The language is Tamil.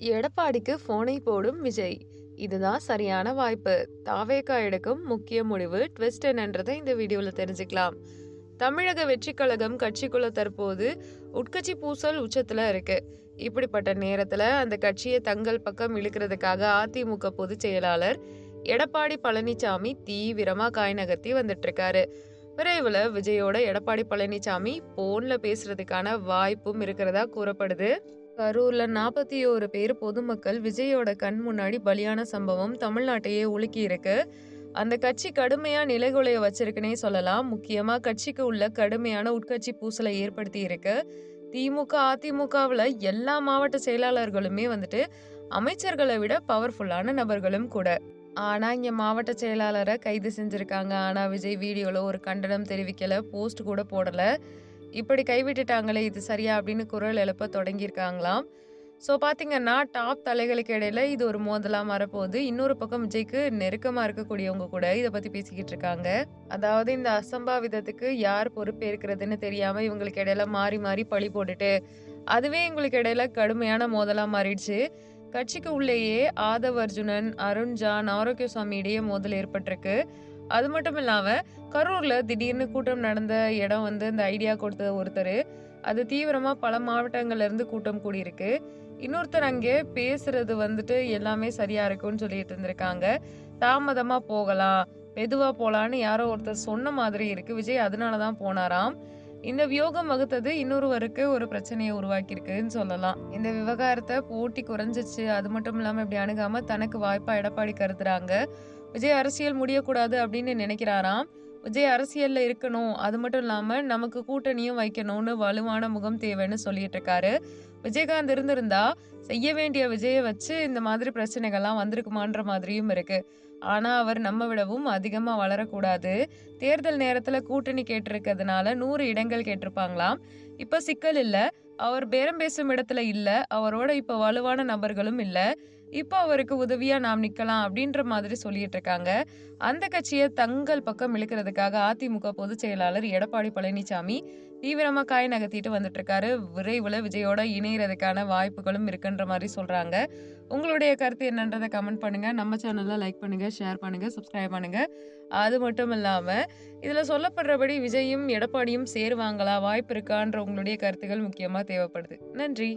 எடப்பாடிக்கு போனை போடும் விஜய். இதுதான் சரியான வாய்ப்பு. தாவேகா எடுக்கும் முக்கிய முடிவு. ட்விஸ்ட் என்னன்றதை இந்த வீடியோவில் தெரிஞ்சுக்கலாம். தமிழக வெற்றி கழகம் கட்சிக்குள்ள தற்போது உட்கட்சி பூசல் உச்சத்துல இருக்கு. இப்படிப்பட்ட நேரத்துல அந்த கட்சியை தங்கள் பக்கம் இழுக்கிறதுக்காக அதிமுக பொதுச் செயலாளர் எடப்பாடி பழனிசாமி தீவிரமா காய் நகர்த்தி வந்துட்டு இருக்காரு விரைவில் விஜயோட எடப்பாடி பழனிசாமி போன்ல பேசுறதுக்கான வாய்ப்பும் இருக்கிறதா கூறப்படுது. கரூர்ல நாற்பத்தி ஓரு பேர் பொதுமக்கள் விஜயோட கண் முன்னாடி பலியான சம்பவம் தமிழ்நாட்டையே உலுக்கி இருக்கு. அந்த கட்சி கடுமையா நிலைகுலைய வச்சிருக்குன்னே சொல்லலாம். முக்கியமா கட்சிக்கு உள்ள கடுமையான உட்கட்சி பூசலை ஏற்படுத்தி இருக்கு. திமுக அதிமுகவில் எல்லா மாவட்ட செயலாளர்களுமே வந்துட்டு அமைச்சர்களை விட பவர்ஃபுல்லான நபர்களும் கூட. ஆனா இங்க மாவட்ட செயலாளரை கைது செஞ்சிருக்காங்க. ஆனா விஜய் வீடியோல ஒரு கண்டனம் தெரிவிக்கல போஸ்ட் கூட போடல. இப்படி கைவிட்டுட்டாங்களே இது சரியா அப்படின்னு குரல் எழுப்ப தொடங்கியிருக்காங்களாம். ஸோ பார்த்தீங்கன்னா டாப் தலைகளுக்கு இடையில இது ஒரு மோதலாக மாறப்போகுது. இன்னொரு பக்கம் விஜய்க்கு நெருக்கமாக இருக்கக்கூடியவங்க கூட இதை பற்றி பேசிக்கிட்டு இருக்காங்க. அதாவது இந்த அசம்பாவிதத்துக்கு யார் பொறுப்பேற்கிறதுன்னு தெரியாமல் இவங்களுக்கு இடையில மாறி மாறி பழி போட்டுட்டு அதுவே எங்களுக்கு இடையில கடுமையான மோதலாக மாறிடுச்சு. கட்சிக்கு உள்ளேயே ஆதவ் அர்ஜுனன் அருண் ஜான் ஆரோக்கியசாமி இடையே மோதல் ஏற்பட்டிருக்கு. அது மட்டும் இல்லாமல் கரூரில் திடீர்னு கூட்டம் நடந்த இடம் வந்து இந்த ஐடியா கொடுத்தது ஒருத்தர். அது தீவிரமாக பல மாவட்டங்கள்லேருந்து கூட்டம் கூடியிருக்கு. இன்னொருத்தர் அங்கே பேசுறது வந்துட்டு எல்லாமே சரியா இருக்கும்னு சொல்லிட்டு இருந்திருக்காங்க. தாமதமா போகலாம் மெதுவா போகலான்னு யாரோ ஒருத்தர் சொன்ன மாதிரி இருக்கு. விஜய் அதனாலதான் போனாராம். இந்த வியோகம் வகுத்தது இன்னொருவருக்கு ஒரு பிரச்சனையை உருவாக்கியிருக்குன்னு சொல்லலாம். இந்த விவகாரத்தை போட்டி குறைஞ்சிச்சு. அது மட்டும் இல்லாம இப்படி அணுகாம தனக்கு வாய்ப்பா எடப்பாடி கருதுறாங்க. விஜய் அரசியல் முடியக்கூடாது அப்படின்னு நினைக்கிறாராம். விஜய் அரசியல்ல இருக்கணும். அது மட்டும் இல்லாம நமக்கு கூட்டணியும் வைக்கணும்னு வலுவான முகம் தேவைன்னு சொல்லிட்டு இருக்காரு. விஜயகாந்த் இருந்திருந்தா செய்ய வேண்டிய விஜயை வச்சு இந்த மாதிரி பிரச்சனைகள்லாம் வந்திருக்குமான்ற மாதிரியும் இருக்கு. ஆனா அவர் நம்ம விடவும் அதிகமா வளரக்கூடாது. தேர்தல் நேரத்துல கூட்டணி கேட்டிருக்கிறதுனால நூறு இடங்கள் கேட்டிருப்பாங்களாம். இப்ப சிக்கல் இல்ல. அவர் பேரம் பேசும் இடத்துல இல்ல. அவரோட இப்ப வலுவான நபர்களும் இல்லை. இப்போ அவருக்கு உதவியா நாம் நிக்கலாம் அப்படின்ற மாதிரி சொல்லிட்டு இருக்காங்க அந்த கட்சியை தங்கள் பக்கம் இழுக்கிறதுக்காக அதிமுக பொதுச் செயலாளர் எடப்பாடி பழனிசாமி தீவிரமா காய் நகர்த்திட்டு வந்துட்டு இருக்காரு விரைவில் விஜயோட இணையறதுக்கான வாய்ப்புகளும் இருக்குன்ற மாதிரி சொல்றாங்க. உங்களுடைய கருத்து என்னன்றதை கமெண்ட் பண்ணுங்க. நம்ம சேனல்ல லைக் பண்ணுங்க ஷேர் பண்ணுங்க சப்ஸ்கிரைப் பண்ணுங்க. அது மட்டும் இல்லாம இதுல சொல்லப்படுறபடி விஜயும் எடப்பாடியும் சேருவாங்களா? வாய்ப்பு இருக்கான்ற உங்களுடைய கருத்துகள் முக்கியமா தேவைப்படுது. நன்றி.